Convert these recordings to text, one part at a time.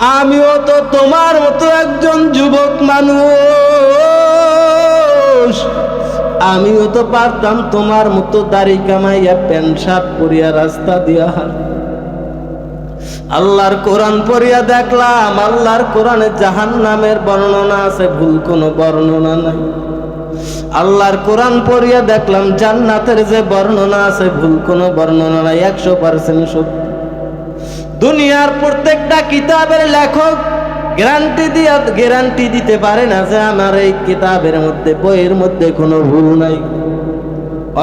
আমিও তো তোমার মতো একজন যুবক মানুষ। আমিও তো পারতাম তোমার মতো দাড়ি কামাইয়া প্যান্ট শার্ট পরিয়া রাস্তা দিয়া হাঁটতে। আল্লাহর কোরআন পড়িয়া দেখলাম, আল্লাহর কোরআনে জাহান নামের বর্ণনা আছে, ভুল কোনো বর্ণনা নাই। আল্লাহর কোরআন পড়িয়া দেখলাম, জান্নাতের যে বর্ণনা আছে, ভুল কোনো বর্ণনা নাই, একশো পার্সেন্ট সত্য। দুনিয়ার প্রত্যেকটা কিতাবের লেখক গ্যারান্টি দিয়া গ্যারান্টি দিতে পারে না যে আমার এই কিতাবের মধ্যে, বইয়ের মধ্যে কোনো ভুল নাই।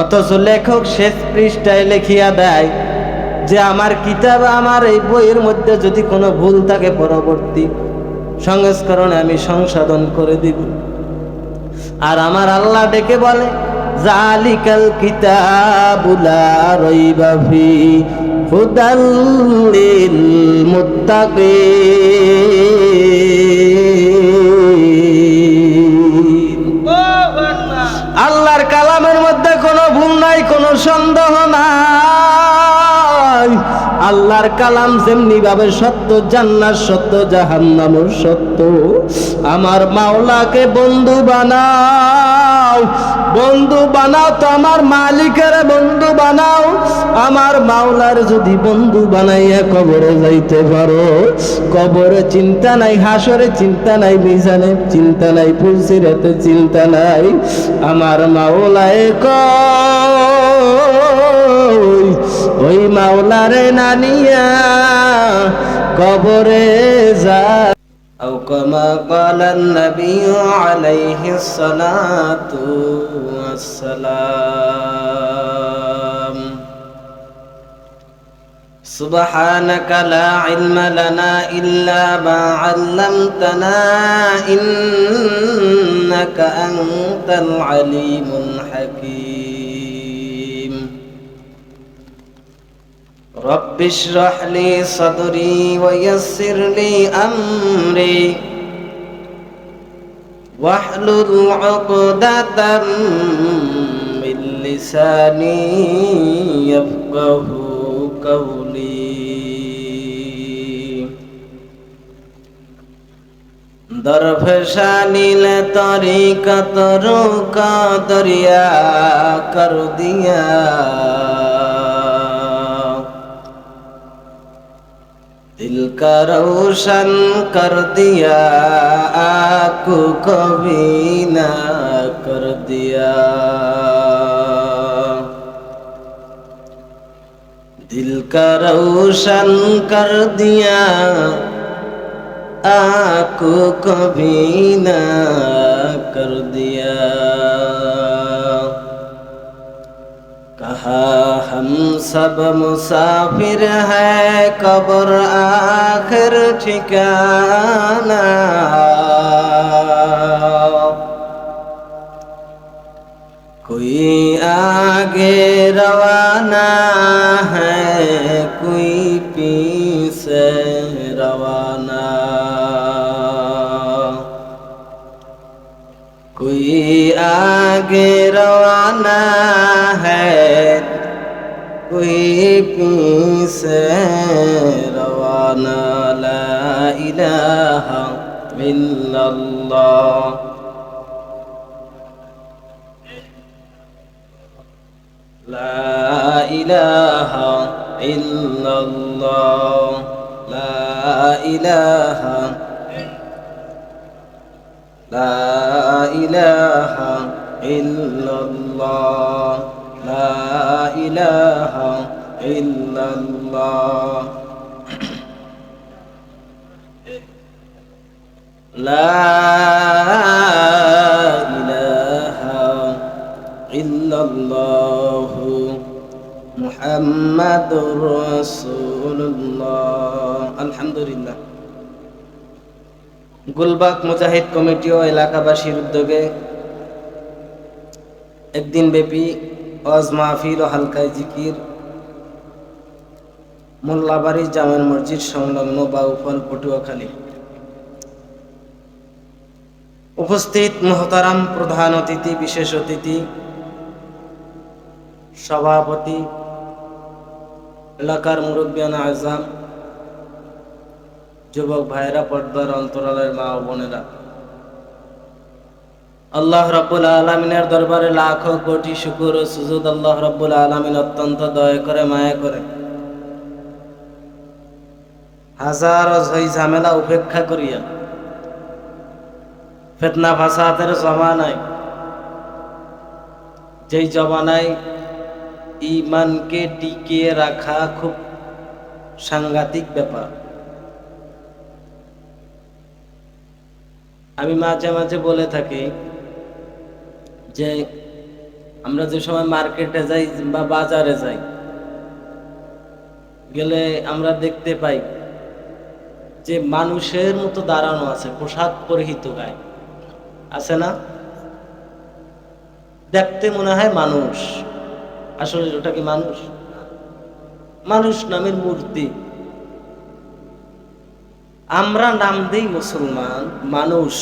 অথচ লেখক শেষ পৃষ্ঠায় লেখিয়া দেয় যে আমার কিতাব, আমার এই বইয়ের মধ্যে যদি কোনো ভুল থাকে পরবর্তী সংস্করণে আমি সংশোধন করে দিব। আর আমার আল্লাহ ডেকে বলে, জালিকাল কিতাবুলা রইবা ফি হুদাল লিল আল্লাহর কালামের মধ্যে কোনো ভুল নাই কোনো সন্দেহ নাই। আল্লাহর কালাম যেমনি ভাবে সত্য, জান্নাত সত্য, জাহান্নামও সত্য। আমার মাওলাকে বন্ধু বানাও বন্ধু বানাও তো আমার মালিকের বন্ধু বানাও। আমার মাওলার যদি বন্ধু বানাইয়া কবরে যাইতে পারো, কবরে চিন্তা নাই, হাসরে চিন্তা নাই, মিজানে চিন্তা নাই, ফুলসিরাতে চিন্তা নাই। আমার মাওলায় কই ওই মাওলারে নানিয়া কবরে যা أو كما قال النبي عليه الصلاة والسلام سبحانك لا علم لنا إلا ما علمتنا إنك أنت العليم الحكيم رب اشرح لي صدري ويسر لي أمري واحلل عقدة من لساني يفقه قولي. درفشانی لطریقت رو روكا دريا كرديا दिल का रोशन कर दिया आंखों को भी ना कर दिया दिल का रोशन कर दिया आंखों को भी ना कर दिया कहा हम सब मुसाफिर है कब्र आखिर ठिकाना कोई आगे रवाना है कोई आगे रवाना है कोई पीछे रवाना ला इलाहा इल्लल्लाह لا إله إلا الله لا إله لا إله إلا الله. لا إله إلا الله. لا إله إلا الله. محمد رسول الله. الحمد لله. গুলবাগ মুজাহিদ কমিটি ও এলাকাবাসীর উদ্যোগে একদিন ব্যাপী ওয়াজ মাহফিল ও হালকায় জিকির, মোল্লাবাড়ি জামের মসজিদ সংলগ্ন বা বাউফল পটুয়াখালী। উপস্থিত মহতারাম প্রধান অতিথি, বিশেষ অতিথি, সভাপতি, এলাকার মুরব্বিয়ান আজম যুবক ভাইরা পর্দার অন্তরালের মা ও বোনেরা। আল্লাহ রব্বুল আলমিনের দরবারে লাখো কোটি শুকুর ও সুজুদ আল্লাহ রব্বুল আলমিন অত্যন্ত দয়া করে, মায়া করে। হাজার ঝই ঝামেলা উপেক্ষা করিয়া ফেতনা ফাসাদের জমানায়, যেই জমানায় ইমানকে টিকিয়ে রাখা খুব সাংঘাতিক ব্যাপার। আমি মাঝে মাঝে বলে থাকি যে আমরা যে সময় মার্কেটে যাই বা বাজারে যাই, গেলে আমরা দেখতে পাই যে মানুষের মতো দাঁড়ানো আছে, পোশাক পরিহিত গায়ে। আছে না? দেখতে মনে হয় মানুষ। আসলে ওটা কি মানুষ? মানুষ নামের মূর্তি। আমরা নাম দেই মুসলমান, মানুষ।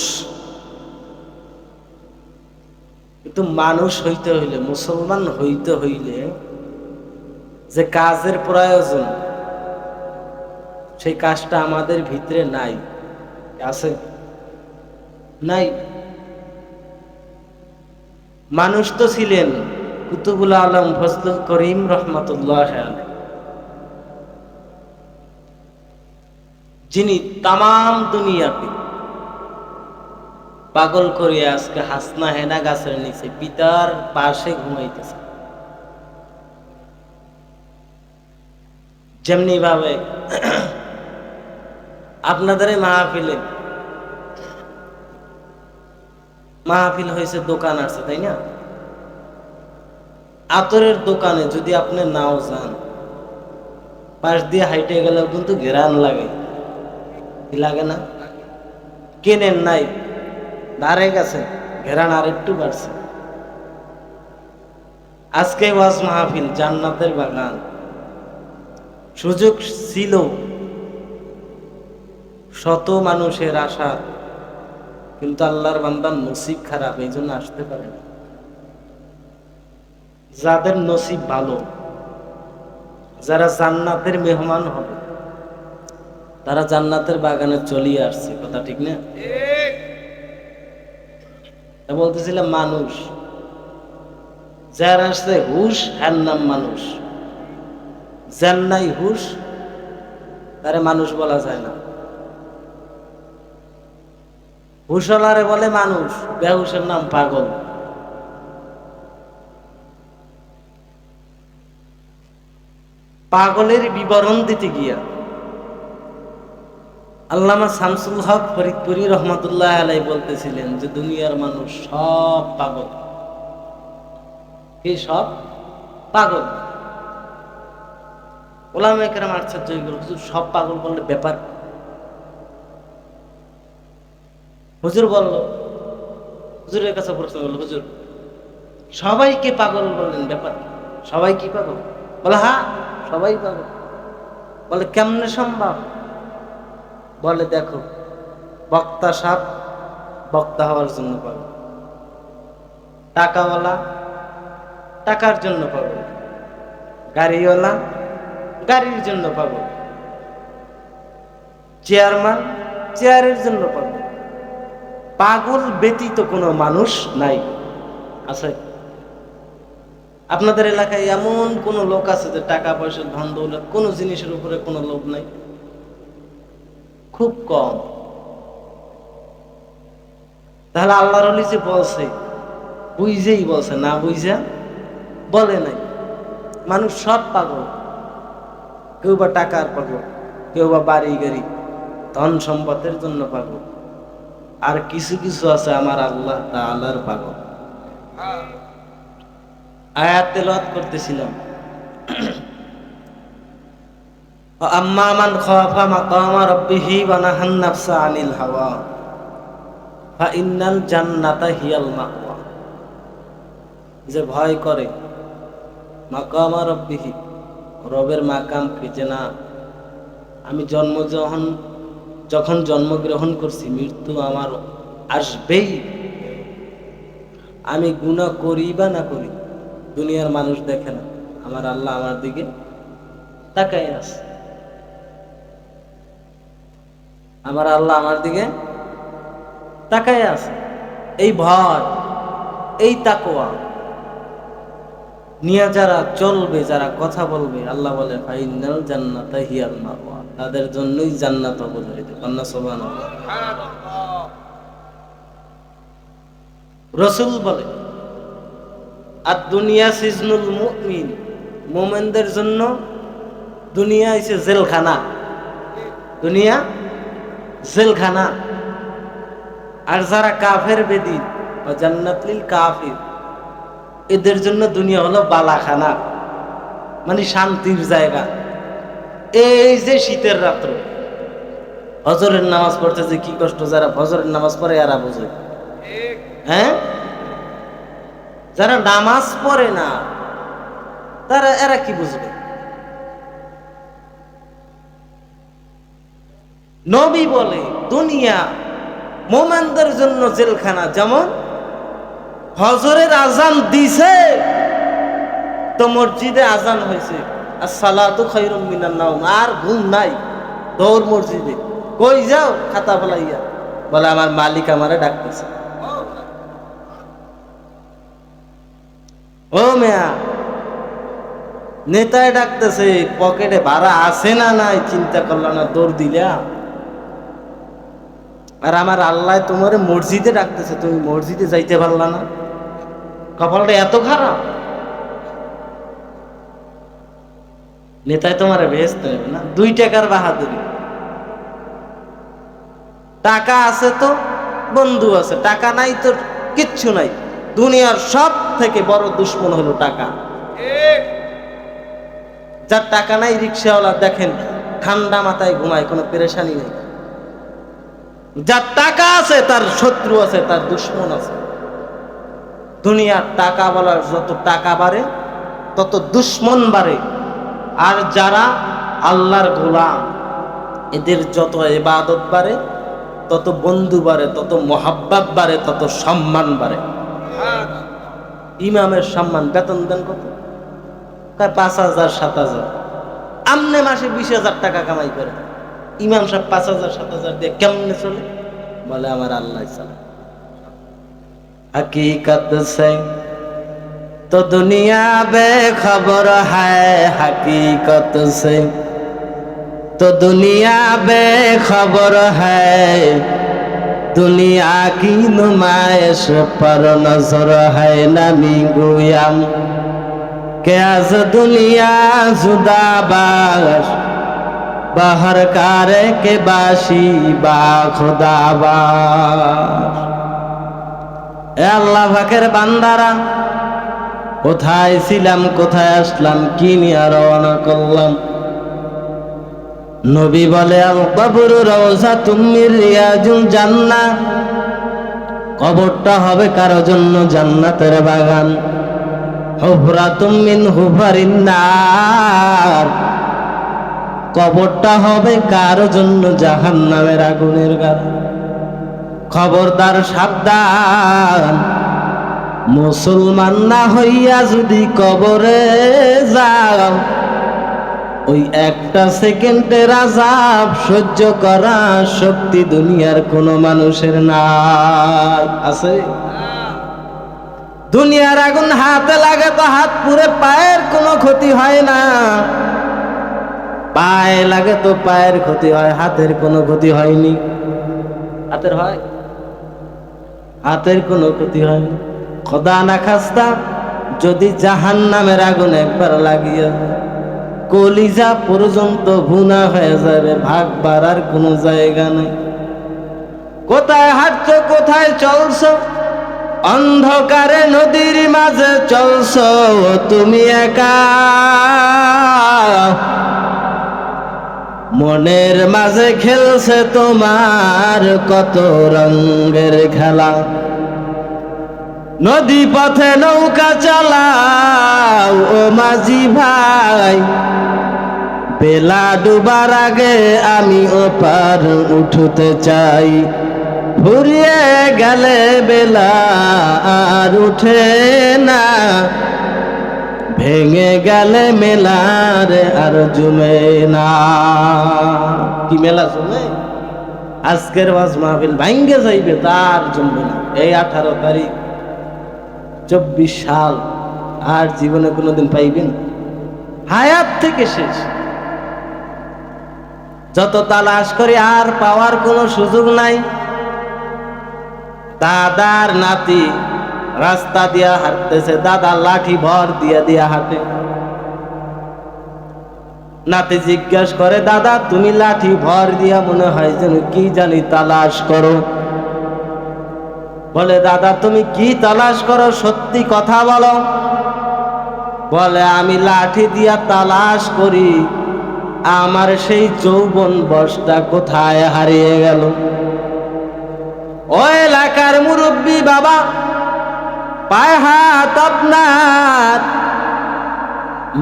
কিন্তু মানুষ হইতে হইলে, মুসলমান হইতে হইলে যে কাজের প্রয়োজন, সেই কাজটা আমাদের ভিতরে নাই। আছে? নাই। মানুষ তো ছিলেন, কুতুবুল আলম ফজলুল করিম রহমতুল্লাহ যিনি তাম দুনিয়াকে পাগল করিয়া আজকে হাসনা হেনা গাছের নিচে পিতার পাশে ঘুমাইতেছে। যেমনি ভাবে আপনাদের মাহফিলে মাহফিল হয়েছে, দোকান আছে, তাই না? আতরের দোকানে যদি আপনি নাও যান, পাশ দিয়ে হাইটে গেলেও কিন্তু ঘেরান লাগে। লাগে না? কেনেন নাই? দাঁড়ে গেছে, ঘেরান আর একটু বাড়ছে। আজকে ওয়াজ মাহফিল, জান্নাতের বাগান। সুযোগ ছিল। শত মানুষের আশা, কিন্তু আল্লাহর বান্দার নসিব খারাপ, এই জন্য আসতে পারে না। যাদের নসিব ভালো, যারা জান্নাতের মেহমান হবে তারা জান্নাতের বাগানে চলিয়ে আসছে, কথা ঠিক না? বলতেছিলাম, মানুষ। যার আসছে হুশ হ্যার নাম মানুষ। যার হুশ, তারে মানুষ বলা যায় না। হুশলারে বলে মানুষ, বেহুশের নাম পাগল। পাগলের বিবরণ দিতে গিয়া আল্লামা শামসুল হক ফরিদপুরি রহমতুল্লাহ আলাই বলতেছিলেন যে দুনিয়ার মানুষ সব পাগল। কি সব? পাগল। ওলাম একরাম আশ্চর্য হুজুর সব পাগল বললে ব্যাপার হুজুর বলল, হুজুরের কাছে প্রশ্ন করল, হুজুর, সবাইকে পাগল বললেন ব্যাপার সবাই কি পাগল? বলে হ্যাঁ সবাই পাগল। বলে, কেমনে সম্ভব? বলে, দেখো, বক্তা সাপ বক্তা হওয়ার জন্য পাগল টাকাওয়ালা টাকার জন্য পাগল গাড়িওয়ালা গাড়ির জন্য পাগল চেয়ারম্যান চেয়ারের জন্য পাগল পাগল ব্যতীত কোনো মানুষ নাই। আছে আপনাদের এলাকায় এমন কোন লোক আছে যে টাকা পয়সা ধন দৌলত কোনো জিনিসের উপরে কোনো লোভ নাই? খুব কম। তাহলে আল্লাহর অলি যে বলছে বুঝেই বলছে না বুঝা? বলে নাই। মানুষ সব পাগল। কেউ বা টাকার পাগল কেউ বা বাড়ি গাড়ি ধন সম্পদের জন্য পাগল। আর কিছু কিছু আছে আমার আল্লাহ তা আল্লাহর পাগল আয়াতে তেলাওয়াত করতেছিলাম। আম্মা মান খাফা মাকামা রাব্বিহি ওয়া নাহান নাফসা আনিল হাওয়া। ফা ইন্নাল জান্নাতা হিয়াল মাওয়া। যে ভয় করে, মাকামা রাব্বিহি, রবের মাকাম যে না। আমি জন্ম যখন যখন জন্মগ্রহণ করছি, মৃত্যু আমার আসবেই। আমি গুণা করি বা না করি, দুনিয়ার মানুষ দেখে না। আমার আল্লাহ আমার দিকে তাকাই আছে। আমার আল্লাহ আমার দিকে তাকায় আছে। এই ভয়, এই তাকোয়া নিয়ে যারা চলবে, যারা কথা বলবে, আল্লাহ বলে, ফাইনাল জান্নাত হিয়াল মারওয়া তাদের জন্যই জান্নাত অবধারিত। কন্যা সোবান রসুল বলে আর দুনিয়া সিজনুল মুমিন। মোমেনদের জন্য দুনিয়া হইছে জেলখানা। দুনিয়া জেলখানা। আর যারা কাফের বেদিন জান্নাতলিল কাফির, এদের জন্য দুনিয়া হলো বালাখানা মানে শান্তির জায়গা। এই যে শীতের রাত্র, হজরের নামাজ পড়তে যে কি কষ্ট, যারা হজরের নামাজ পড়ে এরা বোঝে। হ্যাঁ? যারা নামাজ পড়ে না, তারা, এরা কি বুঝবে? নবী বলে, দুনিয়া মোমেনদের জন্য জেলখানা যেমন হজরের আজান দিছে, তো মসজিদে আজান হয়েছে। আর সালাতু খৈরুম মিনান নাওম, আর ঘুম নাই দৌড় মসজিদে। কই যাও, খাতা ফলাইয়া। বলে, আমার মালিক আমারে ডাকতেছে। ও মেয়া, নেতায় ডাকতেছে, পকেটে ভাড়া আছে না নাই? চিন্তা করলাম না, দৌড় দিলা? আর আমার আল্লাহ তোমার মসজিদে ডাকতেছে, তুমি মসজিদে যাইতে পারলা না। কপালটা এত খারাপ। নেতায় তোমার ভেস্ত নেবে না, দুই টাকার বাহাদুরি। টাকা আছে তো, বন্ধু আছে, টাকা নাই তো কিচ্ছু নাই। দুনিয়ার সব থেকে বড় দুশ্মন হলো টাকা। যার টাকা নাই, রিক্সাওয়ালা দেখেন, ঠান্ডা মাথায় ঘুমায়, কোনো পেরেশানি নেই। যার টাকা আছে, তার শত্রু আছে, তার দুশ্মন আছে। দুনিয়ার টাকা বলার যত টাকা বাড়ে, তত দুশ্মন বাড়ে। আর যারা আল্লাহর গোলাম, এদের যত এবাদত বাড়ে, তত বন্ধু বাড়ে, তত মহাব্বাত বাড়ে, তত সম্মান বাড়ে। ইমামের সম্মান, বেতন দেন কত? পাঁচ হাজার, সাত হাজার। আমনে মাসে বিশ হাজার টাকা কামাই করে। ইমাম সাহেব পাঁচ হাজার, সাত হাজার দিয়ে কেমনে চলে? বলে, আমার আল্লাহ চালা হকীকত সে তো দুনিয়া বে খবর হ্যায় হকীকত সে তো দুনিয়া বে খবর হ্যায় দুনিয়া কি নুমায়েশ পর নজর হ্যায় নামি গুয়াম? কে আজ দুনিয়া জুদাবাস বাহার কারে কে বাসি? বা খোদাবা আল্লাহ ভাকের বান্দারা, কোথায় ছিলাম, কোথায় আসলাম, কি নিয়ে রওনা করলাম? নবী বলে জান্না কবরটা হবে কারও জন্য? জান্নাতের বাগান। হুবরা তুমিন হুবরিন্নার কবরটা হবে কারও জন্য জাহান্নামের আগুনের গান খবরদার সাবধান। মুসলমান না হইয়া যদি কবরে যাও, ওই একটা সেকেন্ডের আজাব সহ্য করা শক্তি দুনিয়ার কোনো মানুষের নাই। আছে? দুনিয়ার আগুন হাতে লাগে তো হাত পুরে পায়ের কোনো ক্ষতি হয় না। পায়ে লাগে তো পায়ের ক্ষতি হয় হাতের কোনো ক্ষতি হয়নি। হাতের হয়? হাতের কোনো ক্ষতি হয়নি। খোদা না খাস্তা যদি জাহান নামের আগুন একবার লাগিয়ে কলিজা পর্যন্ত ভুনা হয়ে যাবে ভাগ বাড়ার কোনো জায়গা নেই। কোথায় হাঁটছ কোথায় চলছ? অন্ধকারে নদীর মাঝে চলছ তুমি একা। মনের মাঝে খেলছে তোমার কত রঙের খেলা। নদী পথে নৌকা চালাও, ও মাঝি ভাই। বেলা ডুবার আগে আমি ওপার উঠতে চাই। ফুরিয়ে গেলে বেলা আর উঠে না। ভেঙে গেলে মেলার আর জমে না। কি মেলা জমে? আজকের ওয়াজ মাহফিল ভাঙ্গে যাইবে, তার জন্য না। এই আঠারো তারিখ, চব্বিশ সাল, আর জীবনে কোনোদিন পাইবেন হায়াত থেকে শেষ। যত তালাশ করি, আর পাওয়ার কোনো সুযোগ নাই। দাদার নাতি রাস্তা দিয়া হাঁটতেছে, দাদা লাঠি ভর দিয়া দিয়া হাঁটে। নাতি জিজ্ঞাসা করে, দাদা, তুমি লাঠি ভর দিয়া মনে হয় যেন কি জানি তালাশ করো? বলে, দাদা, তুমি কি তালাশ করো? সত্যি কথা বলো। বলে, আমি লাঠি দিয়া তালাশ করি। আমার সেই যৌবন বসটা কোথায় হারিয়ে গেল? ও এলাকার মুরব্বী বাবা পায় হাত আপনার।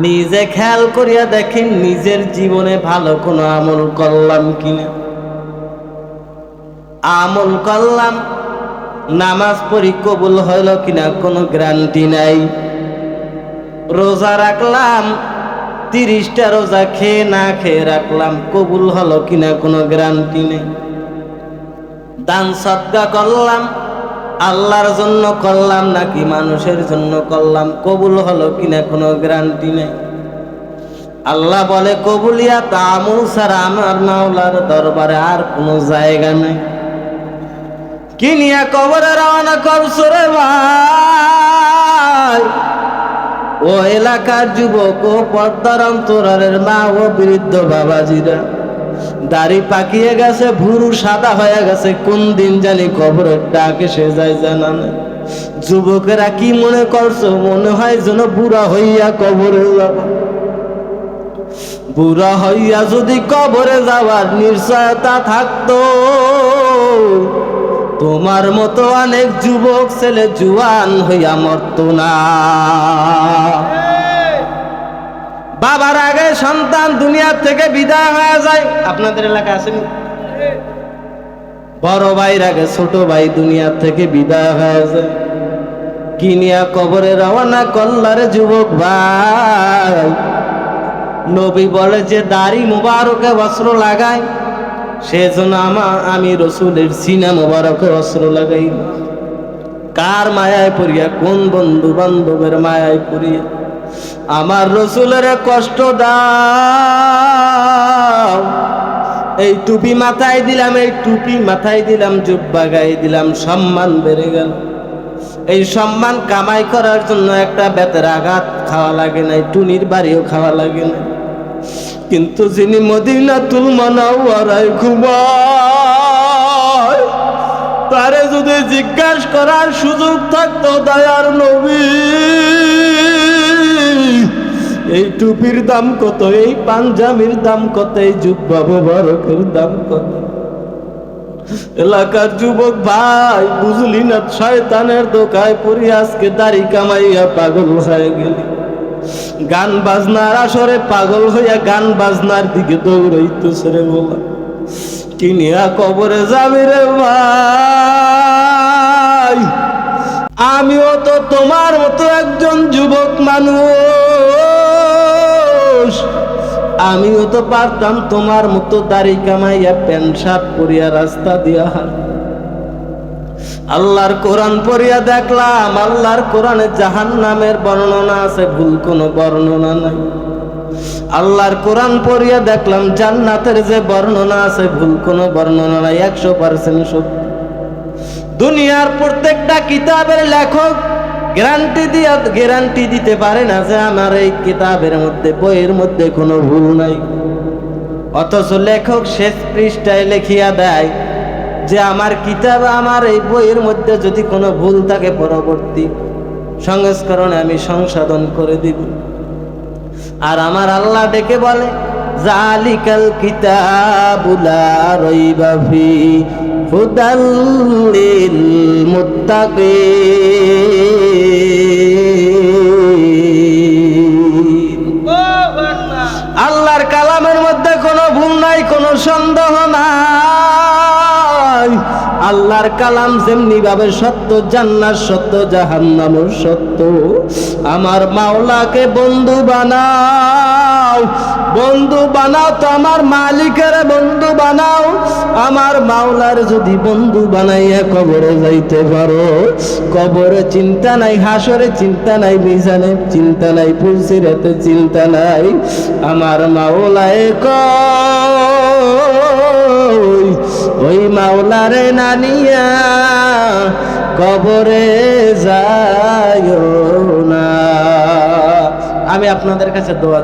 নিজে খেয়াল করিয়া দেখেন নিজের জীবনে ভালো কোনো আমল করলাম কিনা। আমল করলাম, নামাজ পড়ি কবুল হইল কিনা কোনো গ্যারান্টি নাই। রোজা রাখলাম, তিরিশটা রোজা খেয়ে না খেয়ে রাখলাম, কবুল হলো কিনা কোনো গ্যারান্টি নেই। দান সদ্গা করলাম আল্লাহর জন্য করলাম নাকি মানুষের জন্য করলাম? কবুল হলো কিনা কোনো গ্যারান্টি নেই। আল্লাহ বলে, কবুলিয়া তামুল ছাড়া আমার মাওলার দরবারে আর কোনো জায়গা নেই। কিনিয়া কবরে রওনা করছ রে ভাই? ও এলাকার যুবক ও পর্দার অন্তরের মা ও বৃদ্ধ বাবাজিরা দাড়ি পাকিয়ে গেছে, ভুরু সাদা হয়ে গেছে, কোন দিন জানি কবরের ডাক এসে যায় জানা যুবকেরা কি মনে করছ? মনে হয় যেন বুড়া হইয়া কবরে যাব। বুড়া হইয়া যদি কবরে যাওয়ার নিশ্চয়তা থাকতো, তোমার মতো অনেক যুবক ছেলে জুয়ান হইয়া মরত না। বাবার আগে সন্তান দুনিয়ার থেকে বিদায় হয়ে যায়। আপনাদের এলাকা আসেনি? বড় ভাইয়ের আগে ছোট ভাই দুনিয়ার থেকে বিদায় হয়ে যায়। কিনিয়া কবরে রওনা কল্লারে যুবক ভাই? নবী বলে যে, দাড়ি মুবারকে বস্ত্র লাগায় সেজন্য আমার আমি রসুলের সিনা মুবারকে অস্ত্র লাগাই। কার মায়ায় পড়িয়া, কোন বন্ধু বান্ধবের মায়ায় পড়িয়া? আমার রসুলের কষ্ট দাও। এই টুপি মাথায় দিলাম, এই টুপি মাথায় দিলাম, জুব্বা গায়ে দিলাম, সম্মান বেড়ে গেল। এই সম্মান কামাই করার জন্য একটা বেতের আঘাত খাওয়া লাগে না টুনির বাড়িও খাওয়া লাগে না কিন্তু যিনি মদিনা তুল মানাওয়ারাই ঘুমায়, তারে যদি জিজ্ঞাসা করার সুযোগ থাকতো দয়ার নবী এই টুপির দাম কত? এই পাঞ্জাবির দাম কত? এই জুব্বা মোবারকের দাম কত? এলাকার যুবক ভাই, বুঝলি না শয়তানের দোকায় পড়ি আজকে দাড়ি কামাইয়া পাগল হয়ে গেলি। গান বাজনার আসরে পাগল হইয়া গান বাজনার দিকে দৌড়াইতো রে বলা কিনিয়া কবরে যাবি রে ভাই। আমিও তো তোমার মতো একজন যুবক মানুষ। আমিও তো পারতাম তোমার মতো দাড়ি কামাইয়া প্যান্ট শার্ট পরিয়া রাস্তা দিয়া হাঁট আল্লাহর কোরআন পড়িয়া দেখলাম, আল্লাহর কোরআনে জাহান নামের বর্ণনা আছে, ভুল কোনো বর্ণনা নাই। আল্লাহর কোরআন পড়িয়া দেখলাম, জান্নাতের যে বর্ণনা আছে, ভুল কোনো বর্ণনা নাই, একশো পার্সেন্ট সত্য। দুনিয়ার প্রত্যেকটা কিতাবের লেখক গ্যারান্টি দিয়া, গ্যারান্টি দিতে পারে না যে আমার এই কিতাবের মধ্যে, বইয়ের মধ্যে কোনো ভুল নাই। অথচ লেখক শেষ পৃষ্ঠায় লিখিয়া দেয় যে আমার কিতাব, আমার এই বইয়ের মধ্যে যদি কোনো ভুল থাকে পরবর্তী সংস্করণে আমি সংশোধন করে দিব। আর আমার আল্লাহ ডেকে বলে, জালিকাল কিতাবুলা রইবা ফি মুতাকি আল্লাহর কালামের মধ্যে কোনো ভুল নাই কোনো সন্দেহ নাই। আল্লাহর কালাম যেমনি ভাবে সত্য জান্নার সত্য, জাহান্নামও সত্য। আমার মাওলাকে বন্ধু বানাও বন্ধু বানাও তো আমার মালিকের বন্ধু বানাও। আমার মাওলার যদি বন্ধু বানাইয়া কবরে যাইতে পারো, কবরে চিন্তা নাই, হাসরে চিন্তা নাই, মিজানে চিন্তা নাই, পুলসিরাতে চিন্তা নাই। আমার মাওলায় কই ওই মাওলারে নানিয়া কবরে যায় না। আমি আপনাদের কাছে দোয়া